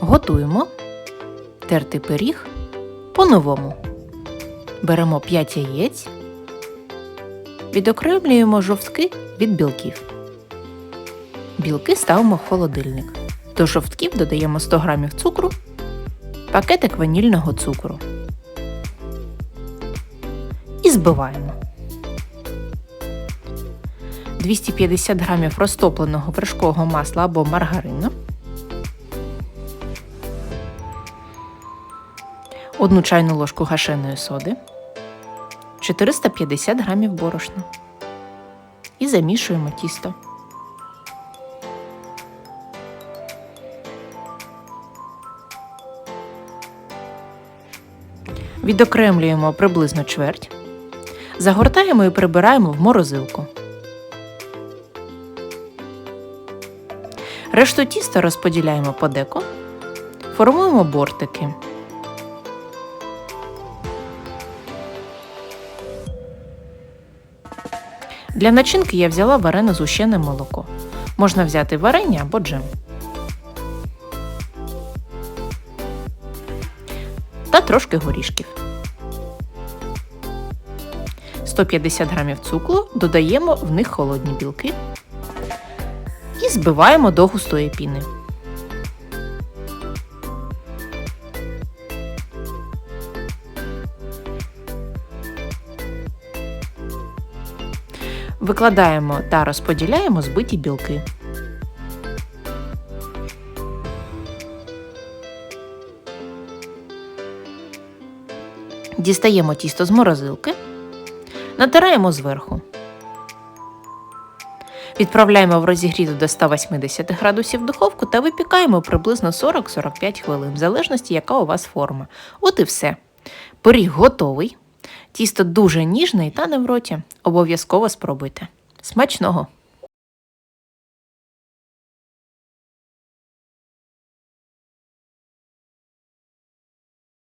Готуємо тертий пиріг по-новому. Беремо 5 яєць, відокремлюємо жовтки від білків. Білки ставимо в холодильник. До жовтків додаємо 100 г цукру, пакетик ванільного цукру і збиваємо. 250 г розтопленого вершкового масла або маргарину, 1 чайну ложку гашеної соди, 450 г борошна. І замішуємо тісто. Відокремлюємо приблизно чверть, загортаємо і прибираємо в морозилку. Решту тіста розподіляємо по деко, формуємо бортики. Для начинки я взяла варене згущене молоко. Можна взяти варення або джем. Та трошки горішків. 150 г цукру додаємо в них холодні білки і збиваємо до густої піни. Викладаємо та розподіляємо збиті білки. Дістаємо тісто з морозилки, натираємо зверху. Відправляємо в розігріту до 180 градусів духовку та випікаємо приблизно 40-45 хвилин, в залежності, яка у вас форма. От і все. Пиріг готовий. Тісто дуже ніжне і тане в роті. Обов'язково спробуйте. Смачного!